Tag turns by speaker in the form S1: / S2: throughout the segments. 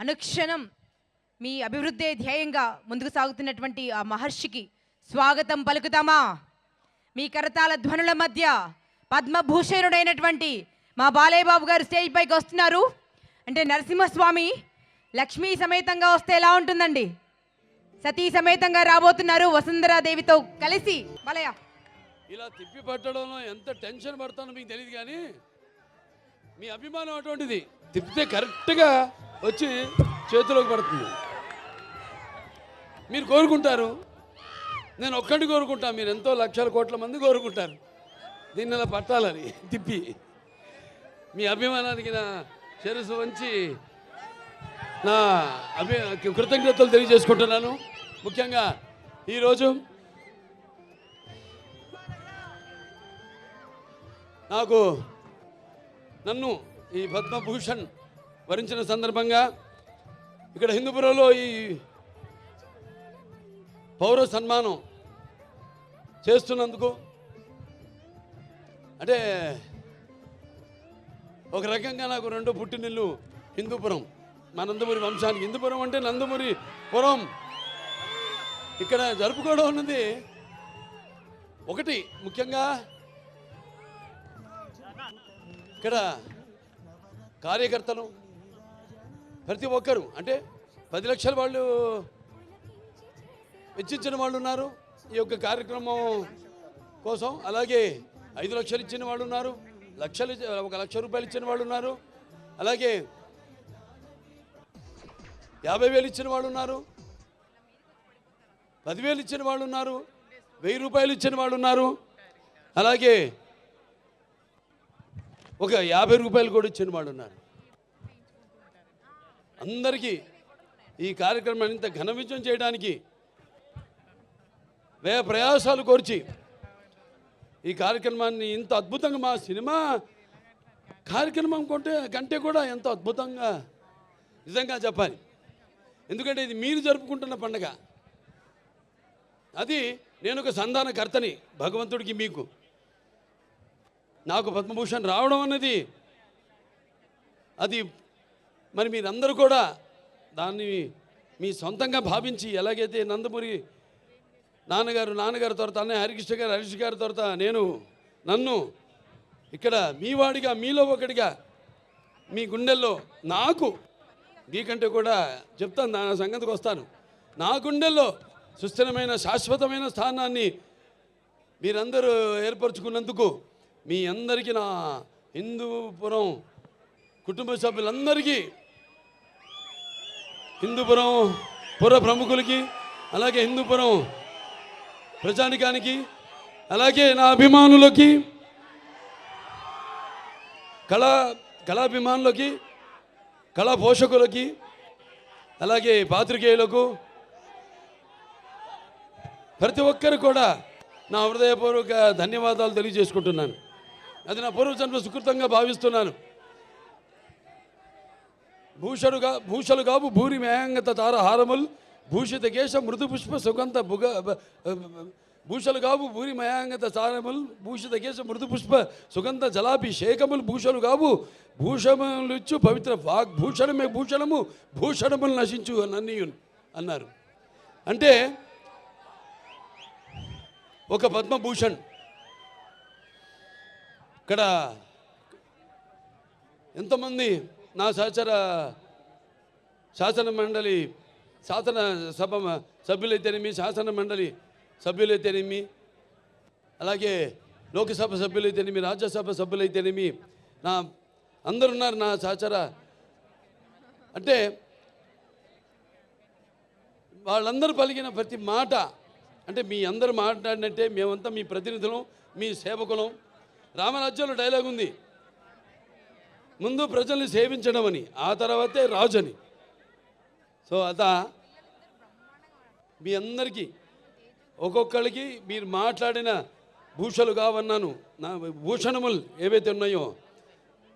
S1: అనుక్షణం మీ అభివృద్ధి ధ్యేయంగా ముందుకు సాగుతున్నటువంటి ఆ మహర్షికి స్వాగతం పలుకుతామా? మీ కరతాల ధ్వనుల మధ్య పద్మభూషణుడైనటువంటి మా బాలయ్య బాబు గారు స్టేజ్ పైకి వస్తున్నారు. అంటే నరసింహస్వామి లక్ష్మీ సమేతంగా వస్తే ఎలా ఉంటుందండి? సతీ సమేతంగా రాబోతున్నారు వసుంధరాదేవితో కలిసి. బాలయ్య.
S2: ఇలా తిప్పి పట్టడంలో ఎంత టెన్షన్ పడతానో మీకు తెలియదు కానీ మీ అభిమానం అటువంటిది. తిప్పితే కరెక్ట్గా వచ్చి చేతిలోకి పడుతుంది. మీరు కోరుకుంటారు? నేను ఒక్కటి కోరుకుంటా మీరు ఎంతో లక్షల కోట్ల మంది కోరుకుంటారు. దీన్ని అలా పట్టాలని? తిప్పి. మీ అభిమానానికి నా శిరస్సు వంచి నా అభి కృతజ్ఞతలు తెలియజేసుకుంటున్నాను. ముఖ్యంగా ఈరోజు నాకు నన్ను ఈ పద్మభూషణ్ వరించిన సందర్భంగా ఇక్కడ హిందూపురంలో ఈ పౌర సన్మానం చేస్తున్నందుకు అంటే ఒక రకంగా నాకు రెండు పుట్టినిల్లు హిందూపురం మా నందమూరి వంశానికి. హిందూపురం అంటే నందమూరి పురం. ఇక్కడ జరుపుకోవడం ఉన్నది ఒకటి ముఖ్యంగా ఇక్కడ కార్యకర్తలు ప్రతి ఒక్కరు అంటే పది లక్షల వాళ్ళు వెచ్చించిన వాళ్ళు ఉన్నారు. ఈ యొక్క కార్యక్రమం కోసం అలాగే ఐదు లక్షలు ఇచ్చిన వాళ్ళు ఉన్నారు. లక్షలు ఒక లక్ష రూపాయలు ఇచ్చిన వాళ్ళు ఉన్నారు. అలాగే యాభై వేలు ఇచ్చిన వాళ్ళు ఉన్నారు. పదివేలు ఇచ్చిన వాళ్ళు ఉన్నారు. వెయ్యి రూపాయలు ఇచ్చిన వాళ్ళు ఉన్నారు. అలాగే ఒక యాభై రూపాయలు కూడా ఇచ్చిన వాళ్ళు ఉన్నారు. అందరికీ ఈ కార్యక్రమాన్ని ఇంత ఘన విజయం చేయడానికి వ్యయ ప్రయాసాలు కోర్చి ఈ కార్యక్రమాన్ని ఇంత అద్భుతంగా మా సినిమా కార్యక్రమం కొంటే కంటే కూడా ఎంతో అద్భుతంగా నిజంగా చెప్పాలి. ఎందుకంటే ఇది మీరు జరుపుకుంటున్న పండగ. అది నేను ఒక సంధానకర్తని భగవంతుడికి మీకు. నాకు పద్మభూషణ్ రావడం అన్నది అది మరి మీరందరూ కూడా దాన్ని మీ సొంతంగా భావించి ఎలాగైతే నందమూరి నాన్నగారు నాన్నగారి తర్వాత అన్నయ్య హరికృష్ణ గారు హరీష్ గారి తర్వాత నేను నన్ను ఇక్కడ మీ వాడిగా మీలో ఒకటిగా మీ గుండెల్లో నాకు మీకంటే కూడా చెప్తాను నా సంగతికి వస్తాను. నా గుండెల్లో సుస్థిరమైన శాశ్వతమైన స్థానాన్ని మీరందరూ ఏర్పరచుకున్నందుకు మీ అందరికీ నా హిందూపురం కుటుంబ సభ్యులందరికీ హిందూపురం పుర ప్రముఖులకి అలాగే హిందూపురం ప్రజానికానికి అలాగే నా అభిమానులకి కళా కళాభిమానులకి కళా పోషకులకి అలాగే పాత్రికేయులకు ప్రతి ఒక్కరు కూడా నా హృదయపూర్వక ధన్యవాదాలు తెలియజేసుకుంటున్నాను. అది నా పూర్వజన్మ సుకృతంగా భావిస్తున్నాను. భూషడుగా భూషలుగాబు భూరి మేయంగత తార హారముల్ భూషిత కేశ మృదు పుష్ప సుగంధ భుగ భూషలుగాబు భూరి మయాంగత తారముల్ భూషిత కేశ మృదు పుష్ప సుగంధ జలాభిషేకములు భూషలుగాబు కావు భూషములిచ్చు పవిత్ర వాగ్ భూషణమే భూషణము భూషణములు నశించు నన్నీయున్ అన్నారు. అంటే ఒక పద్మభూషణ్ ఇక్కడ ఎంతమంది నా సహచర శాసన మండలి శాసన సభ సభ్యులైతేనేమి శాసన మండలి సభ్యులైతేనేమి అలాగే లోకసభ సభ్యులైతేనేమి రాజ్యసభ సభ్యులైతేనేమి నా అందరు ఉన్నారు నా సహచర. అంటే వాళ్ళందరూ పలికిన ప్రతి మాట అంటే మీ అందరూ మాట్లాడినట్టే మేమంతా మీ ప్రతినిధులం మీ సేవకులం. రామరాజ్యంలో డైలాగ్ ఉంది. ముందు ప్రజల్ని సేవించడం అని ఆ తర్వాతే రాజు అని సో అత మీ అందరికీ ఒక్కొక్కరికి మీరు మాట్లాడిన భూషలు కావన్నాను నా భూషణములు ఏవైతే ఉన్నాయో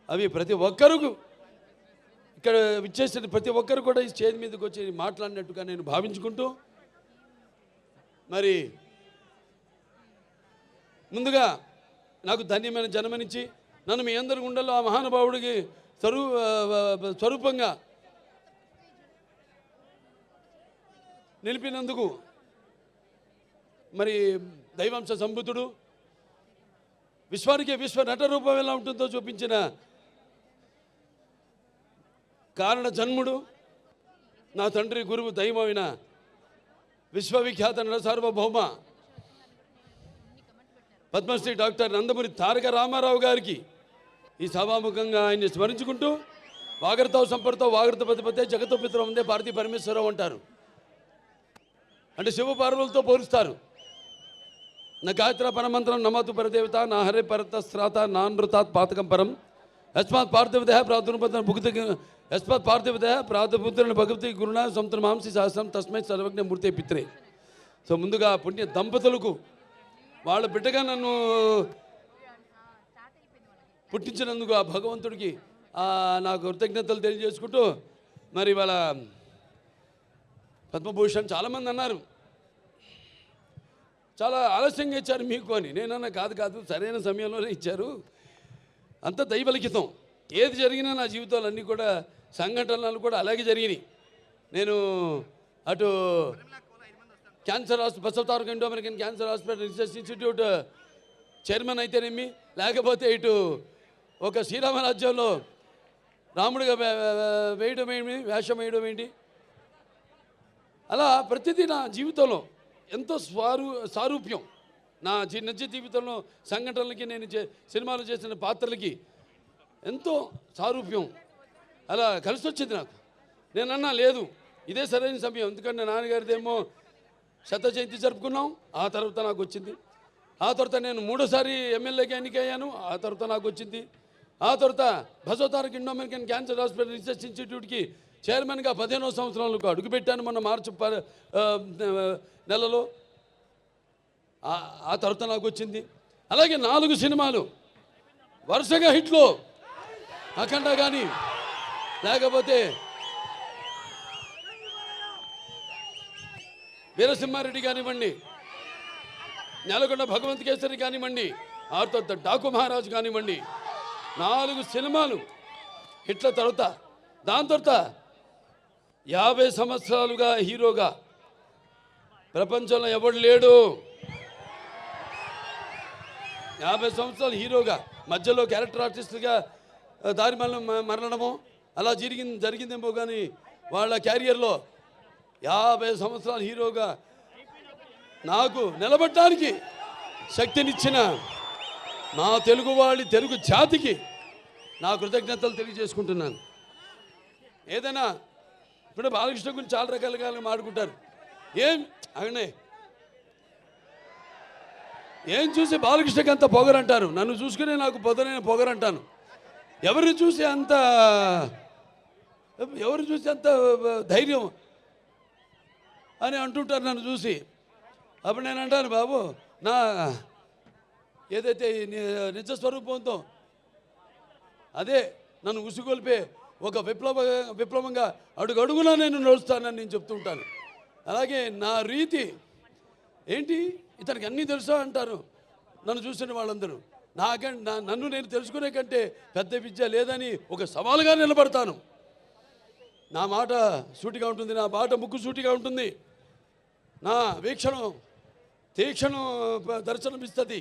S2: అవి ప్రతి ఒక్కరు ఇక్కడ విచ్చేసిన ప్రతి ఒక్కరు కూడా ఈ స్టేజ్ మీదకి వచ్చి మాట్లాడినట్టుగా నేను భావించుకుంటూ మరి ముందుగా నాకు ధన్యమైన జన్మనిచ్చి నన్ను మీ అందరి గుండెల్లో ఆ మహానుభావుడికి స్వరూ స్వరూపంగా నిలిపినందుకు మరి దైవాంశ సంబుద్ధుడు విశ్వానికి విశ్వ నట రూపం ఎలా ఉంటుందో చూపించిన కారణ జన్ముడు నా తండ్రి గురువు దైవమైన విశ్వవిఖ్యాత నట సార్వభౌమ పద్మశ్రీ డాక్టర్ నందమూరి తారక రామారావు గారికి ఈ సభాముఖంగా ఆయన్ని స్మరించుకుంటూ వాగరతో సంపర్తో వాగరత పతిపతే జగతో పిత్రం ఉందే భారతీ పరమేశ్వరరావు అంటారు. అంటే శివపార్వలతో పోలుస్తారు. నా గాయత్ర పరమంత్రం నమతు పరదేవత నా హరే పరత శ్రాత నానృతాత్ పాతకం పరం. యస్మాత్ పార్థివదేహ ప్రాదుర్పద భుక్తి యస్మాత్ పార్థివదేహ ప్రాతపుత్రుని భగవతి గురుణ సముద్ర మాంసి శాస్త్రం తస్మై సర్వజ్ఞ మూర్తి పిత్రే. సో ముందుగా పుణ్య దంపతులకు వాళ్ళ బిడ్డగా నన్ను పుట్టించినందుకు ఆ భగవంతుడికి నాకు కృతజ్ఞతలు తెలియజేసుకుంటూ మరి వాళ్ళ పద్మభూషణ్ చాలామంది అన్నారు. చాలా ఆలస్యంగా ఇచ్చారు మీకు అని. నేనన్నా కాదు కాదు సరైన సమయంలోనే ఇచ్చారు. అంత దైవలిఖితం. ఏది జరిగినా నా జీవితాలు అన్నీ కూడా సంఘటనలు కూడా అలాగే జరిగినాయి. నేను అటు cancer hospital Basavataraka Indo American cancer hospital research institute chairman అయితేనేమి లేకపోతే ఇటు ఒక శ్రీరామ రాజ్యంలో రాముడిగా వేయడం ఏంటి? వేషం వేయడం ఏంటి? అలా ప్రతిదీ నా జీవితంలో ఎంతో స్వారు సారూప్యం. నా జీ నిజ జీవితంలో సంఘటనలకి నేను చే సినిమాలు చేసిన పాత్రలకి ఎంతో సారూప్యం. అలా కలిసి వచ్చింది నాకు. నేను అన్నా లేదు. ఇదే సరైన సమయం. ఎందుకంటే నాన్నగారిదేమో శత జయంతి జరుపుకున్నాం. ఆ తర్వాత నాకు వచ్చింది. ఆ తర్వాత నేను మూడోసారి ఎమ్మెల్యేగా ఎన్నికయ్యాను. ఆ తర్వాత నాకు వచ్చింది. ఆ తర్వాత Basotarak Indo American cancer hospital research ఇన్స్టిట్యూట్కి చైర్మన్గా పదిహేనో సంవత్సరాలకు అడుగుపెట్టాను మొన్న మార్చి ప- నెలలో. ఆ- ఆ తర్వాత నాకు వచ్చింది. అలాగే నాలుగు సినిమాలు. వరుసగా హిట్లు. అఖండ కానీ లేకపోతే వీరసింహారెడ్డి కానివ్వండి నెలకొండ భగవంత్ కేసరి కానివ్వండి ఆ తర్వాత డాకు మహారాజు కానివ్వండి నాలుగు సినిమాలు హిట్ల తర్వాత దాని తర్వాత యాభై సంవత్సరాలుగా హీరోగా ప్రపంచంలో ఎవడు లేడు? యాభై సంవత్సరాలు హీరోగా మధ్యలో క్యారెక్టర్ ఆర్టిస్ట్గా దారి మళ్ళీ మరణము అలా జరిగింది జరిగిందేమో కానీ వాళ్ళ క్యారియర్లో యాభై సంవత్సరాలు హీరోగా నాకు నిలబడటానికి శక్తినిచ్చిన నా తెలుగు వాళ్ళి తెలుగు జాతికి నా కృతజ్ఞతలు తెలియజేసుకుంటున్నాను. ఏదైనా ఇప్పుడు బాలకృష్ణ గురించి చాలా రకాలుగా మాడుకుంటారు ఏం అవునే. ఏం చూసి బాలకృష్ణకి అంత పొగరంటారు? నన్ను చూసుకునే నాకు పొదనైన పొగరంటాను. ఎవరిని చూసి అంత ఎవరిని చూసి అంత ధైర్యం అని అంటుంటారు నన్ను చూసి. అప్పుడు నేను అంటాను బాబు నా ఏదైతే ఈ నిజ స్వరూపంతో అదే నన్ను ఉసిగొల్పే ఒక విప్లవ విప్లవంగా అడుగడుగునా నేను నడుస్తానని నేను చెప్తూ ఉంటాను. అలాగే నా రీతి ఏంటి? ఇతనికి అన్నీ తెలుసా అంటారు నన్ను చూసిన వాళ్ళందరూ. నాకంటే నా నన్ను నేను తెలుసుకునే కంటే పెద్ద విద్య లేదని ఒక సవాలుగా నిలబడతాను. నా మాట సూటిగా ఉంటుంది నా మాట ముక్కు సూటిగా ఉంటుంది. నా వీక్షణం తీక్షణం దర్శనమిస్తుంది.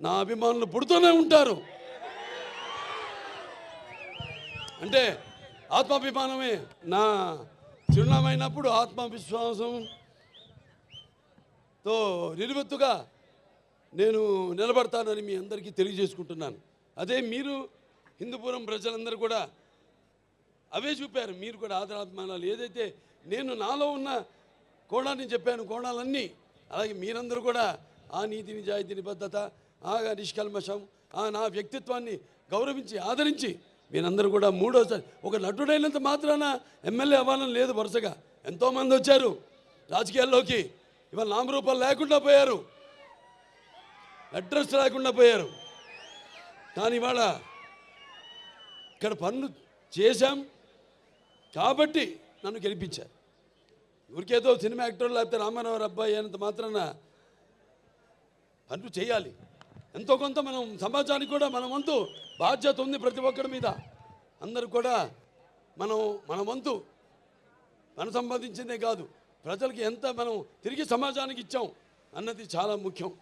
S2: నా అభిమానులు పుడుతూనే ఉంటారు. అంటే ఆత్మాభిమానమే నా చిరునామైనప్పుడు ఆత్మవిశ్వాసంతో నిలువెత్తుగా నేను నిలబడతానని మీ అందరికీ తెలియజేసుకుంటున్నాను. అదే మీరు హిందూపురం ప్రజలందరూ కూడా అవే చూపారు. మీరు కూడా ఆదరాభిమానాలు. ఏదైతే నేను నాలో ఉన్న కోణాన్ని చెప్పాను కోణాలన్నీ అలాగే మీరందరూ కూడా ఆ నీతి నిజాయితీ నిబద్ధత ఆ నిష్కల్మషం. ఆ నా వ్యక్తిత్వాన్ని గౌరవించి ఆదరించి మీరందరూ కూడా మూడోసారి ఒక నటుడైనంత మాత్రాన ఎమ్మెల్యే అవ్వాలని లేదు వరుసగా. ఎంతోమంది వచ్చారు రాజకీయాల్లోకి. ఇవాళ నామరూపాలు లేకుండా పోయారు. అడ్రస్ లేకుండా పోయారు. కానీ ఇవాళ ఇక్కడ పనులు చేశాం కాబట్టి నన్ను గెలిపించారు. ఊరికేదో సినిమా యాక్టర్ లేకపోతే రామారావు అబ్బాయి అయినంత మాత్రాన పనులు చేయాలి. ఎంతో కొంత మనం సమాజానికి కూడా మన వంతు బాధ్యత ఉంది ప్రతి ఒక్కరి మీద. అందరూ కూడా మనం మన వంతు మనం సంబంధించిందే కాదు. ప్రజలకి ఎంత మనం తిరిగి సమాజానికి ఇచ్చాం అన్నది చాలా ముఖ్యం.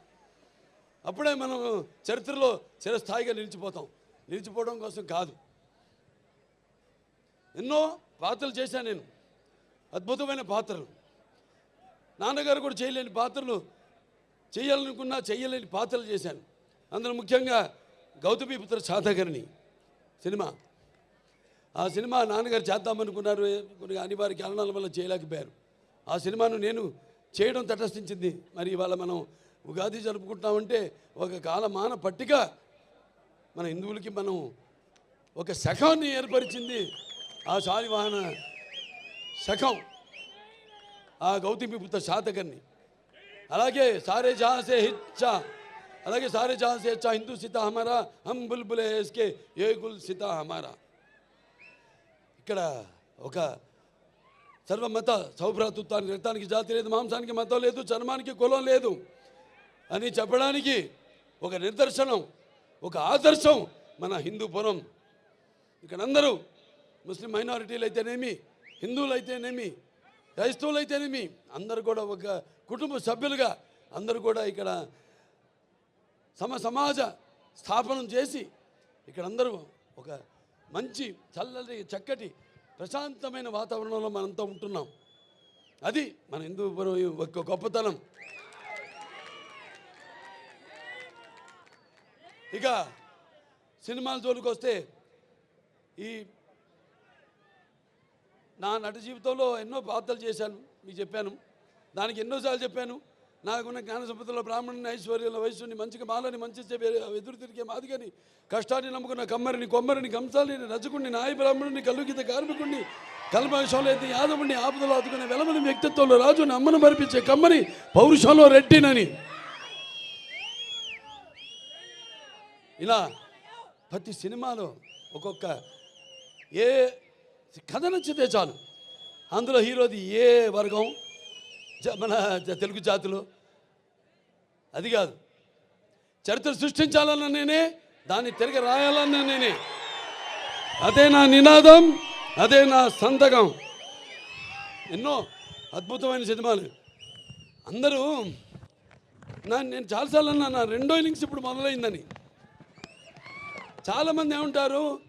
S2: అప్పుడే మనం చరిత్రలో చిరస్థాయిగా నిలిచిపోతాం. నిలిచిపోవడం కోసం కాదు. ఎన్నో పాత్రలు చేశాను నేను. అద్భుతమైన పాత్రలు. నాన్నగారు కూడా చేయలేని పాత్రలు చేయాలనుకున్నా చేయలేని పాత్రలు చేశాను. అందులో ముఖ్యంగా గౌతమిపుత్ర సాధకర్ణి సినిమా. ఆ సినిమా నాన్నగారు చేద్దామనుకున్నారు కొన్ని అనివార్య కారణాల వల్ల చేయలేకపోయారు. ఆ సినిమాను నేను చేయడం తటస్థించింది. మరి ఇవాళ మనం ఉగాది జరుపుకుంటామంటే ఒక కాలమాన పట్టిక మన హిందువులకి మనం ఒక శఖాన్ని ఏర్పరిచింది. ఆ శాలివాహన శఖం ఆ గౌతమిపుత్ర శాతకర్ణి అలాగే సారే జాసే హిచ్చా అలాగే సారే జహాసే హెచ్చా హిందూ సీత హమారా హమ్ బుల్బులే ఎస్కే ఏ గుల్ హమారా. ఇక్కడ ఒక సర్వమత సౌభ్రాతృత్వానికి రక్తానికి జాతి లేదు మాంసానికి మతం లేదు చర్మానికి కులం లేదు అని చెప్పడానికి ఒక నిదర్శనం ఒక ఆదర్శం మన హిందూపురం ఇక్కడ అందరూ ముస్లిం మైనారిటీలు అయితేనేమి హిందువులు అయితేనేమి క్రైస్తవులు అయితేనేమి అందరూ కూడా ఒక కుటుంబ సభ్యులుగా అందరూ కూడా ఇక్కడ సమ సమాజ స్థాపనం చేసి ఇక్కడందరూ ఒక మంచి చల్లటి చక్కటి ప్రశాంతమైన వాతావరణంలో మనంతా ఉంటున్నాం. అది మన హిందూపురం ఒక గొప్పతనం. ఇక సినిమాల జోలికి వస్తే ఈ నా నట జీవితంలో ఎన్నో పాత్రలు చేశాను మీకు చెప్పాను. దానికి ఎన్నోసార్లు చెప్పాను. నాకున్న జ్ఞాన సంపదలో బ్రాహ్మణుని ఐశ్వర్యంలో వయస్సుని మంచిగా మాలని మంచి చెప్పే ఎదురు తిరిగే మాదిగని కష్టాన్ని నమ్ముకున్న కమ్మరిని కొమ్మరిని కంసాలిని రజకుణ్ణి నాయ బ్రాహ్మణుని కలుగిత కార్మికుణ్ణి కల్మషంలో అయితే యాదవుణ్ణి ఆపదలో ఆదుకునే వెలమని వ్యక్తిత్వంలో రాజుని అమ్మను మరిపించే కమ్మని పౌరుషంలో రెట్టినని ఇలా ప్రతి సినిమాలో ఒక్కొక్క ఏ కథ నచ్చితే చాలు. అందులో హీరోది ఏ వర్గం? మన తెలుగు జాతిలో. అది కాదు. చరిత్ర సృష్టించాలన్న నేనే దాన్ని తిరిగి రాయాలన్న నేనే. అదే నా నినాదం అదే నా సంతకం. ఎన్నో అద్భుతమైన సినిమాలు. అందరూ నా నేను చాలాసార్లు అన్నా నా రెండో ఇన్నింగ్స్ ఇప్పుడు మొదలైందని. చాలామంది ఏమంటారు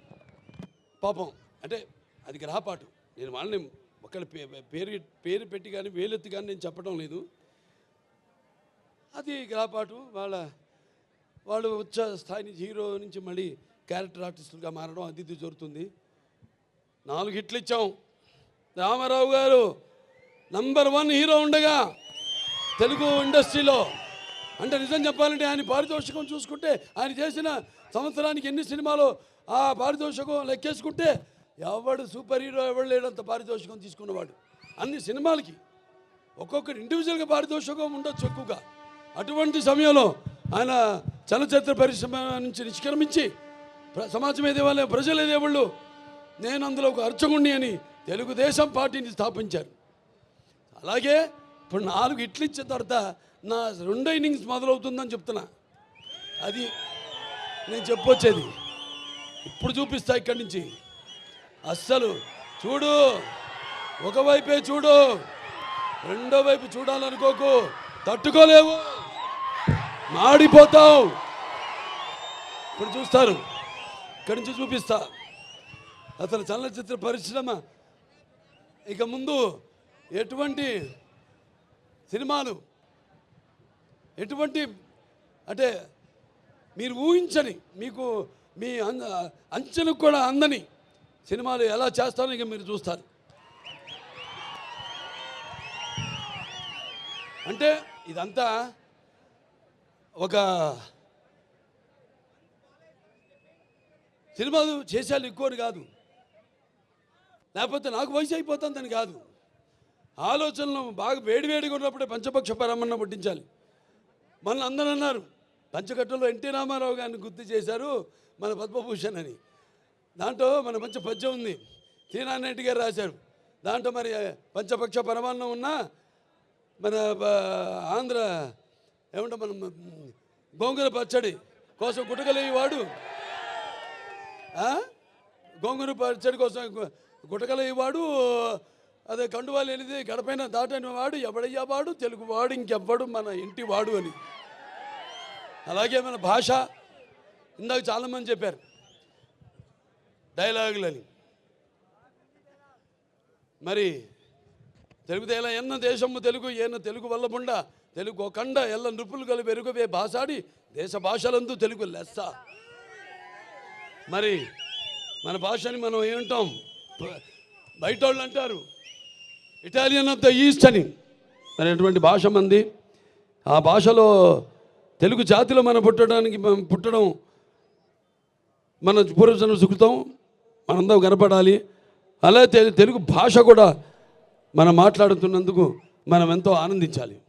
S2: పాపం. అంటే అది గ్రహపాటు. నేను వాళ్ళని ఒకళ్ళ పే- పేరు పేరు పెట్టి కానీ వేలెత్తి కానీ నేను చెప్పడం లేదు. అది గ్రహపాటు వాళ్ళ వాళ్ళు వచ్చే స్థాయి నుంచి హీరో నుంచి మళ్ళీ క్యారెక్టర్ ఆర్టిస్టులుగా మారడం అది ఇది జరుగుతుంది. నాలుగు హిట్లు ఇచ్చాం. రామారావు గారు నంబర్ వన్ హీరో ఉండగా తెలుగు ఇండస్ట్రీలో అంటే నిజం చెప్పాలంటే ఆయన పారితోషికం చూసుకుంటే ఆయన చేసిన సంవత్సరానికి ఎన్ని సినిమాలు ఆ పారితోషికం లెక్కేసుకుంటే ఎవడు సూపర్ హీరో ఎవడు లేడంత పారితోషికం తీసుకున్నవాడు. అన్ని సినిమాలకి ఒక్కొక్కటి ఇండివిజువల్గా పారితోషికం ఉండొచ్చు ఎక్కువగా. అటువంటి సమయంలో ఆయన చలచిత్ర పరిశ్రమ నుంచి నిష్క్రమించి ప్ర- సమాజం ఏదేవాళ్ళే ప్రజలు ఏదేవాళ్ళు నేను అందులో ఒక అర్చకుణ్ణి అని తెలుగుదేశం పార్టీని స్థాపించారు. అలాగే ఇప్పుడు నాలుగు ఇట్లు ఇచ్చిన తర్వాత నా రెండో ఇన్నింగ్స్ మొదలవుతుందని చెప్తున్నా. అది నేను చెప్పొచ్చేది. ఇప్పుడు చూపిస్తా ఇక్కడి నుంచి. అస్సలు చూడు. ఒకవైపే చూడు. రెండో వైపు చూడాలనుకోకు. తట్టుకోలేవు. మాడిపోతావు ఇప్పుడు చూస్తారు. ఇక్కడి నుంచి చూపిస్తా. అసలు చలనచిత్ర పరిశ్రమ. ఇక ముందు ఎటువంటి సినిమాలు ఎటువంటి అంటే మీరు ఊహించని మీకు మీ అం- అంచెలకు కూడా అందని సినిమాలు ఎలా చేస్తారో ఇక మీరు చూస్తారు. అంటే ఇదంతా ఒక సినిమాలు చేసేయాలి ఎక్కువని కాదు. లేకపోతే నాకు వయసు అయిపోతుందని కాదు. ఆలోచనలు బాగా వేడివేడిగా ఉన్నప్పుడే పంచపక్ష పరమన్న పుట్టించాలి. మన అందరూ అన్నారు. పంచకట్టులో ఎన్టీ రామారావు గారిని గుర్తు చేశారు మన పద్మభూషణ్ అని. దాంట్లో మన మంచి పద్యం ఉంది. తీనారెడ్డి గారు రాశారు. దాంట్లో మరి పంచపక్ష పరమాన్నం ఉన్నా మన ఆంధ్ర ఏమంటే మనం గోంగూర పచ్చడి కోసం గుటకలేవాడు గోంగూర పచ్చడి కోసం గుటకలేవాడు అదే కండువాలు వెళ్ళింది గడపైన దాటని వాడు ఎవడయ్యా వాడు? తెలుగు వాడు ఇంకెవ్వడు మన ఇంటి వాడు అని. అలాగే మన భాష. ఇందాక చాలామంది చెప్పారు. డైలాగులని. మరి తెలుగు ఎన్న దేశము తెలుగు ఏన తెలుగు వల్లముండ తెలుగు కండ ఎల్ల నృపులు కలిపి ఎరుగవే భాషాడి దేశ భాషలందు తెలుగు లెస్స. మరి మన భాషని మనం ఏమంటాం? బయట వాళ్ళు అంటారు ఇటాలియన్ ఆఫ్ ద ఈస్ట్ అని మరి అటువంటి భాష మంది. ఆ భాషలో తెలుగు జాతిలో మనం పుట్టడానికి మనం పుట్టడం మన పూర్వజన్మ సుకృతం. మనందరం కనపడాలి అలా తెలుగు భాష కూడా మనం మాట్లాడుతున్నందుకు మనం ఎంతో ఆనందించాలి.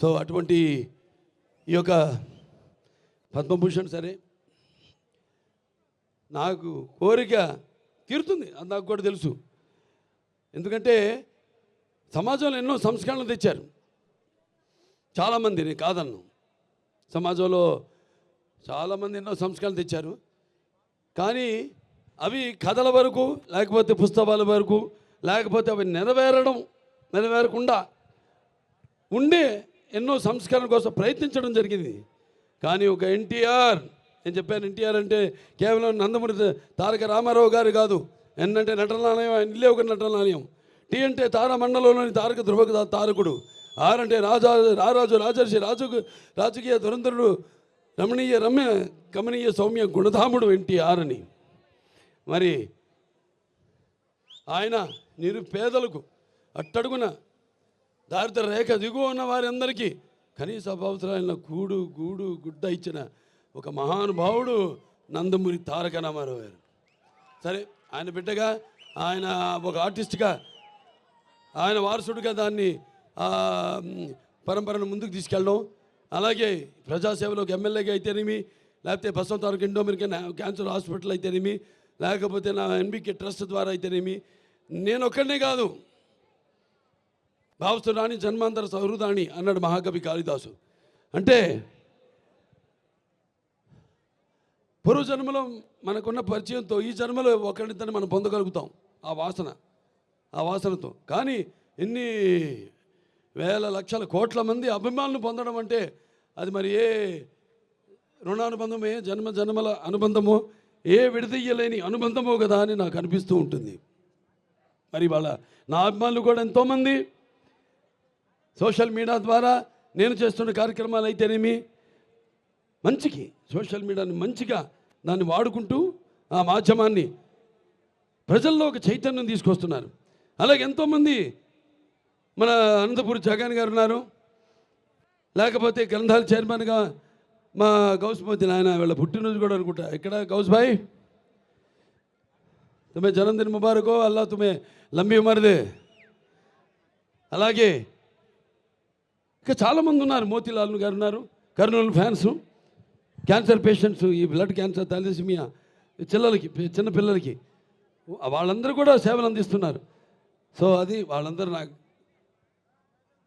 S2: సో అటువంటి ఈ యొక్క పద్మభూషణ్ సరే నాకు కోరిక తీరుతుంది. అది నాకు కూడా తెలుసు. ఎందుకంటే సమాజంలో ఎన్నో సంస్కరణలు తెచ్చారు. చాలామంది నేను కాదన్ను. సమాజంలో చాలామంది ఎన్నో సంస్కరణలు తెచ్చారు. కానీ అవి కథల వరకు లేకపోతే పుస్తకాల వరకు లేకపోతే అవి నెరవేరడం నెరవేరకుండా ఉండే ఎన్నో సంస్కరణ కోసం ప్రయత్నించడం జరిగింది. కానీ ఒక ఎన్టీఆర్ నేను చెప్పాను ఎన్టీఆర్ అంటే కేవలం నందమూరి తారక రామారావు గారు కాదు. ఎన్ అంటే నటనాలయం ఆయన ఇల్లే ఒక నటనాలయం. టీ అంటే తారమండలంలోని తారక ధ్రువ తారకుడు. ఆర్ అంటే రాజా రారాజు రాజర్షి రాజు రాజకీయ దురంధరుడు రమణీయ రమ్య గమనీయ సౌమ్య గుణధాముడు ఎన్టీఆర్ అని. మరి ఆయన నిరుపేదలకు అట్టడుగున దారిద్ర రేఖ దిగువ ఉన్న వారందరికీ కనీస అవసరాలైన కూడు గూడు గుడ్డ ఇచ్చిన ఒక మహానుభావుడు నందమూరి తారక రామారావు గారు. సరే ఆయన బిడ్డగా ఆయన ఒక ఆర్టిస్ట్గా ఆయన వారసుడిగా దాన్ని పరంపరను ముందుకు తీసుకెళ్ళడం అలాగే ప్రజాసేవలోకి ఎమ్మెల్యేగా అయితేనేమి లేకపోతే బసవంతారక ఇండోమెరికన్ క్యాన్సర్ హాస్పిటల్ అయితేనేమి లేకపోతే నా ఎన్బికే ట్రస్ట్ ద్వారా అయితేనేమి? నేను ఒక్కడినే కాదు. భావస్తురాణి జన్మాంతర సహృదాణి అన్నాడు మహాకవి కాళిదాసు. అంటే పూర్వజన్మలో మనకున్న పరిచయంతో ఈ జన్మలో ఒకరిద్దరిని మనం పొందగలుగుతాం ఆ వాసన ఆ వాసనతో. కానీ ఎన్ని వేల లక్షల కోట్ల మంది అభిమానులు పొందడం అంటే అది మరి ఏ రుణానుబంధమే జన్మ జన్మల అనుబంధమో ఏ విడదీయలేని అనుబంధమో కదా అని నాకు అనిపిస్తూ ఉంటుంది. మరి వాళ్ళ నా అభిమానులు కూడా ఎంతోమంది. సోషల్ మీడియా ద్వారా నేను చేస్తున్న కార్యక్రమాలు అయితేనేమి మంచికి సోషల్ మీడియాని మంచిగా దాన్ని వాడుకుంటూ ఆ మాధ్యమాన్ని ప్రజల్లో ఒక చైతన్యం తీసుకొస్తున్నారు. అలాగే ఎంతోమంది మన అనంతపురి జగన్ గారు ఉన్నారు. లేకపోతే గ్రంథాల చైర్మన్గా మా గౌస్మతి నాయన వీళ్ళ పుట్టినరోజు కూడా అనుకుంటా. ఇక్కడ గౌస్ భాయ్? తుమే జన్మదిన ముబారకో అల్లా తుమే లంబి ఉమర్దే. అలాగే ఇంకా చాలామంది ఉన్నారు మోతీలాల్ గారు ఉన్నారు కర్నూలు ఫ్యాన్స్ క్యాన్సర్ పేషెంట్స్ ఈ బ్లడ్ క్యాన్సర్ థాలసీమియా చిల్లలకి చిన్న పిల్లలకి. వాళ్ళందరూ కూడా సేవలు అందిస్తున్నారు. సో అది వాళ్ళందరూ నాకు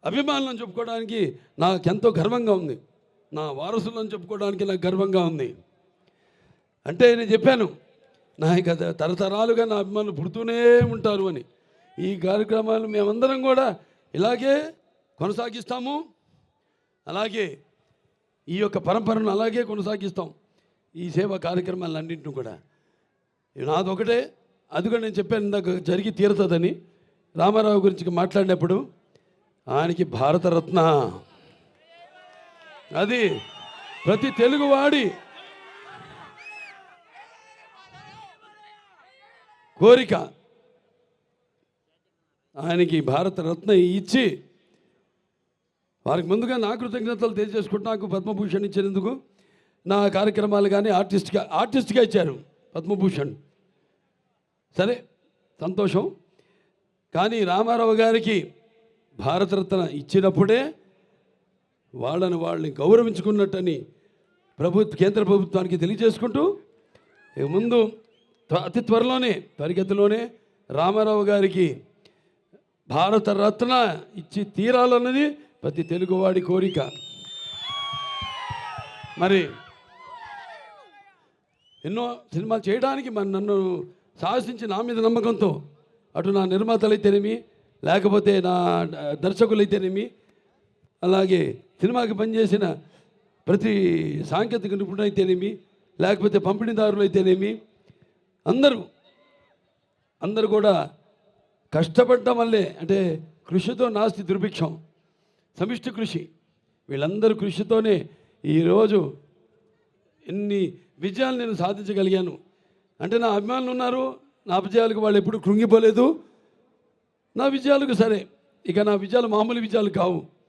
S2: అభిమానులను చెప్పుకోవడానికి నాకు ఎంతో గర్వంగా ఉంది. నా వారసులను చెప్పుకోవడానికి నాకు గర్వంగా ఉంది. అంటే నేను చెప్పాను నా ఇక తరతరాలుగా నా అభిమానులు పుడుతూనే ఉంటారు అని. ఈ కార్యక్రమాలు మేమందరం కూడా ఇలాగే కొనసాగిస్తాము. అలాగే ఈ యొక్క పరంపరను అలాగే కొనసాగిస్తాం. ఈ సేవా కార్యక్రమాలన్నింటిని కూడా. ఇది నాదొకటే అది కూడా నేను చెప్పాను ఇందాక జరిగి తీరుతుందని. రామారావు గురించి మాట్లాడినప్పుడు ఆయనకి భారతరత్న. అది ప్రతి తెలుగువాడి కోరిక. ఆయనకి భారతరత్న ఇచ్చి వారికి ముందుగా నా కృతజ్ఞతలు తెలియజేసుకుంటూ నాకు పద్మభూషణ్ ఇచ్చినందుకు నా కార్యక్రమాలు కానీ ఆర్టిస్ట్గా ఆర్టిస్ట్గా ఇచ్చారు పద్మభూషణ్. సరే సంతోషం. కానీ రామారావు గారికి భారతరత్న ఇచ్చినప్పుడే వాళ్ళని వాళ్ళని గౌరవించుకున్నట్టని ప్రభుత్వ కేంద్ర ప్రభుత్వానికి తెలియజేసుకుంటూ ముందు త్వ- అతి త్వరలోనే పరిగెత్తులోనే రామారావు గారికి భారత రత్న ఇచ్చి తీరాలన్నది ప్రతి తెలుగువాడి కోరిక. మరి ఎన్నో సినిమాలు చేయడానికి మరి నన్ను సాహసించి నా మీద నమ్మకంతో అటు నా నిర్మాతలైతేనేమి లేకపోతే నా దర్శకులైతేనేమి అలాగే సినిమాకి పనిచేసిన ప్రతి సాంకేతిక నిపుణులైతేనేమి లేకపోతే పంపిణీదారులు అయితేనేమి అందరూ అందరూ కూడా కష్టపడటం వల్లే అంటే కృషితో నాస్తి దుర్భిక్షం సమిష్టి కృషి. వీళ్ళందరూ కృషితోనే ఈరోజు ఎన్ని విజయాలు నేను సాధించగలిగాను. అంటే నా అభిమానులు ఉన్నారు నా అభిజయాలకు వాళ్ళు ఎప్పుడు కృంగిపోలేదు. నా విజయాలకు సరే ఇక నా విజయాలు మామూలు విజయాలు కావు.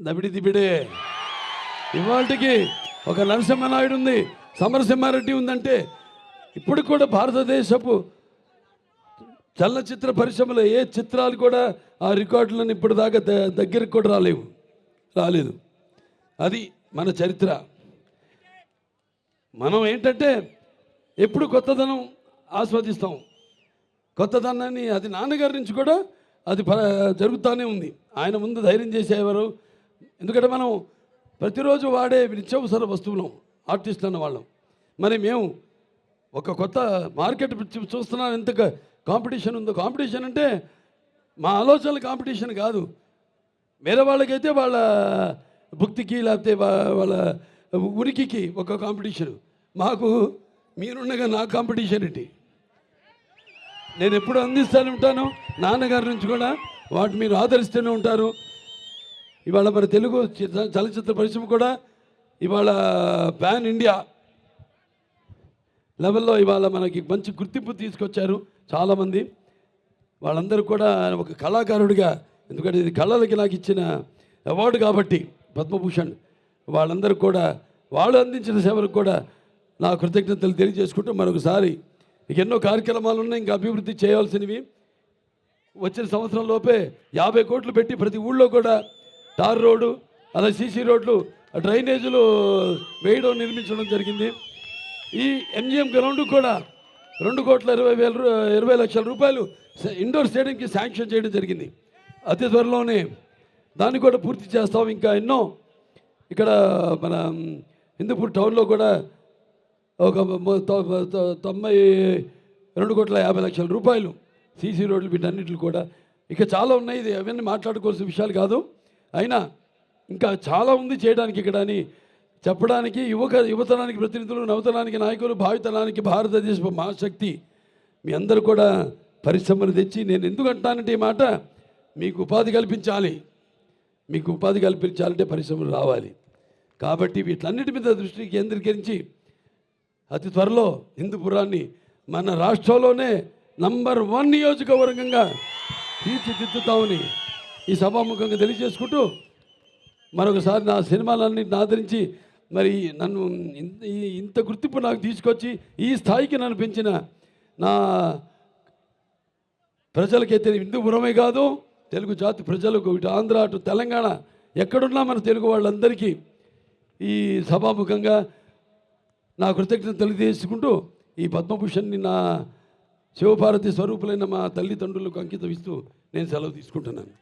S2: దబిడి దిబిడే ఇవాళకి ఒక నరసింహనాయుడు ఉంది సమరసింహారెడ్డి ఉందంటే ఇప్పుడు కూడా భారతదేశపు చలనచిత్ర పరిశ్రమలో ఏ చిత్రాలు కూడా ఆ రికార్డులను ఇప్పటిదాకా ద- దగ్గరికి కూడా రాలేవు. రాలేదు. అది మన చరిత్ర. మనం ఏంటంటే ఎప్పుడు కొత్తదనం ఆస్వాదిస్తాం. కొత్తదనాన్ని అది నాన్నగారి నుంచి కూడా అది ప జరుగుతూనే ఉంది. ఆయన ముందు ధైర్యం చేసేవారు ఎందుకంటే మనం ప్రతిరోజు వాడే నిత్యావసర వస్తువులం ఆర్టిస్ట్ అన్న వాళ్ళం. మరి మేము ఒక కొత్త మార్కెట్ చూస్తున్నాం ఎంత కాంపిటీషన్ ఉందో. కాంపిటీషన్ అంటే మా ఆలోచనల కాంపిటీషన్ కాదు. వేరే వాళ్ళకైతే వాళ్ళ భుక్తికి లేకపోతే వాళ్ళ ఉనికికి ఒక కాంపిటీషన్ మాకు మీరుండగా నా కాంపిటీషన్ ఏంటి? నేను ఎప్పుడు అందిస్తూనే ఉంటాను. నాన్నగారి నుంచి కూడా వాటి మీరు ఆదరిస్తూనే ఉంటారు. ఇవాళ మన తెలుగు చలనచిత్ర చలచిత్ర పరిశ్రమ కూడా ఇవాళ ప్యాన్ ఇండియా లెవెల్లో ఇవాళ మనకి మంచి గుర్తింపు తీసుకొచ్చారు చాలామంది. వాళ్ళందరూ కూడా ఒక కళాకారుడిగా ఎందుకంటే ఇది కళలకి నాకు ఇచ్చిన అవార్డు కాబట్టి పద్మభూషణ్. వాళ్ళందరూ కూడా వాళ్ళు అందించిన సేవలకు కూడా నా కృతజ్ఞతలు తెలియజేసుకుంటూ మరొకసారి ఇక ఎన్నో కార్యక్రమాలు ఉన్నాయి ఇంకా అభివృద్ధి చేయాల్సినవి. వచ్చిన సంవత్సరం లోపే యాభై కోట్లు పెట్టి ప్రతి ఊళ్ళో కూడా టార్ రోడ్డు అలా సీసీ రోడ్లు డ్రైనేజీలు వేయడం నిర్మించడం జరిగింది. ఈ ఎంజిఎం గ్రౌండ్ కూడా రెండు కోట్ల ఇరవై వేల ఇరవై లక్షల రూపాయలు ఇండోర్ స్టేడియంకి శాంక్షన్ చేయడం జరిగింది. అతి త్వరలోనే దాన్ని కూడా పూర్తి చేస్తాం. ఇంకా ఎన్నో ఇక్కడ మన హిందూపూర్ టౌన్లో కూడా ఒక తొంభై రెండు కోట్ల యాభై లక్షల రూపాయలు సీసీ రోడ్లు వీటన్నిటిని కూడా. ఇక చాలా ఉన్నాయి. ఇది అవన్నీ మాట్లాడుకోవాల్సిన విషయాలు కాదు. అయినా ఇంకా చాలా ఉంది చేయడానికి ఇక్కడ అని చెప్పడానికి యువక యువతరానికి ప్రతినిధులు నవతరానికి నాయకులు భావితరానికి భారతదేశపు మహాశక్తి మీ అందరూ కూడా పరిశ్రమలు తెచ్చి నేను ఎందుకు అంటానంటే ఈ మాట మీకు ఉపాధి కల్పించాలి. మీకు ఉపాధి కల్పించాలంటే పరిశ్రమలు రావాలి. కాబట్టి వీటన్నిటి మీద దృష్టి కేంద్రీకరించి అతి త్వరలో హిందూపురాన్ని మన రాష్ట్రంలోనే నంబర్ వన్ నియోజకవర్గంగా తీర్చిదిద్దుతామని ఈ సభాముఖంగా తెలియజేసుకుంటూ మరొకసారి నా సినిమాలన్నీ ఆదరించి మరి నన్ను ఇంత ఈ- ఇంత గుర్తింపు నాకు తీసుకొచ్చి ఈ స్థాయికి నన్ను పెంచిన నా ప్రజలకైతే హిందూపురమే కాదు తెలుగు జాతి ప్రజలకు ఇటు ఆంధ్ర అటు తెలంగాణ ఎక్కడున్నా మన తెలుగు వాళ్ళందరికీ ఈ సభాముఖంగా నా కృతజ్ఞత తెలియజేసుకుంటూ ఈ పద్మభూషణ్ని నా శివభారతి స్వరూపులైన మా తల్లిదండ్రులకు అంకితం ఇస్తూ నేను సెలవు తీసుకుంటున్నాను.